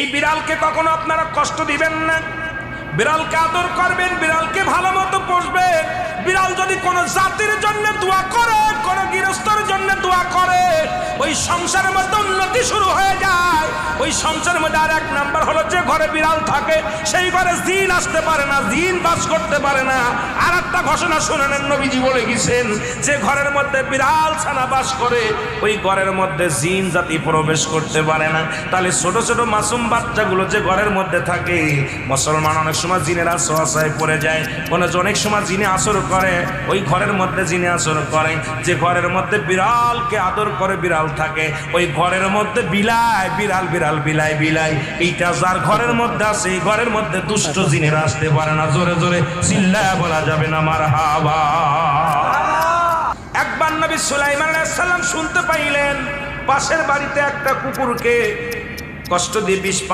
এই বিড়ালকে কখনো আপনারা কষ্ট দিবেন না? বিড়ালকে আদর করবেন, বিড়ালকে ভালো মতো পোষবেন। বিড়াল যদি কোনো জাতির জন্য দোয়া করে, কোন গৃহস্থর জন্য দোয়া করে, ওই সংসারের মধ্যে উন্নতি শুরু হয়ে যায়। ওই সংসারের মধ্যে আর এক নাম্বার হলো যে ঘরে বিড়াল থাকে, সেই ঘরে জিন আসতে পারে না, জিন বাস করতে পারে না। আর ঘোষণা শুনে নেন নবীজি বলে গেছেন যে ঘরের মধ্যে বিড়াল ছানা বাস করে, ওই ঘরের মধ্যে জিন জাতি প্রবেশ করতে পারে না। তাহলে ছোট ছোট মাসুম বাচ্চাগুলো যে ঘরের মধ্যে থাকে, মুসলমান অনেক সময় জিনের আশ্রয় পড়ে যায়। কোনো অনেক সময় জিনে আসর করে, ওই ঘরের মধ্যে জিনে আসর করে। যে ঘরের মধ্যে বিড়ালকে আদর করে বিড়াল থাকে, ওই ঘরের মধ্যে বিলায় বিড়াল বিড়াল, বিলাই বিলাই। এইটা যার ঘরের মধ্যে আছে, এই ঘরের মধ্যে দুষ্ট জিনের আসতে পারে না। জোরে জোরে, চিল্লায় বলা যাবে না। মার হাবা একবার নবী সুলাইমান আলাইহিস সালাম শুনতে পাইলেন, পাশের বাড়িতে একটা কুকুরকে কষ্ট দিয়ে বিষ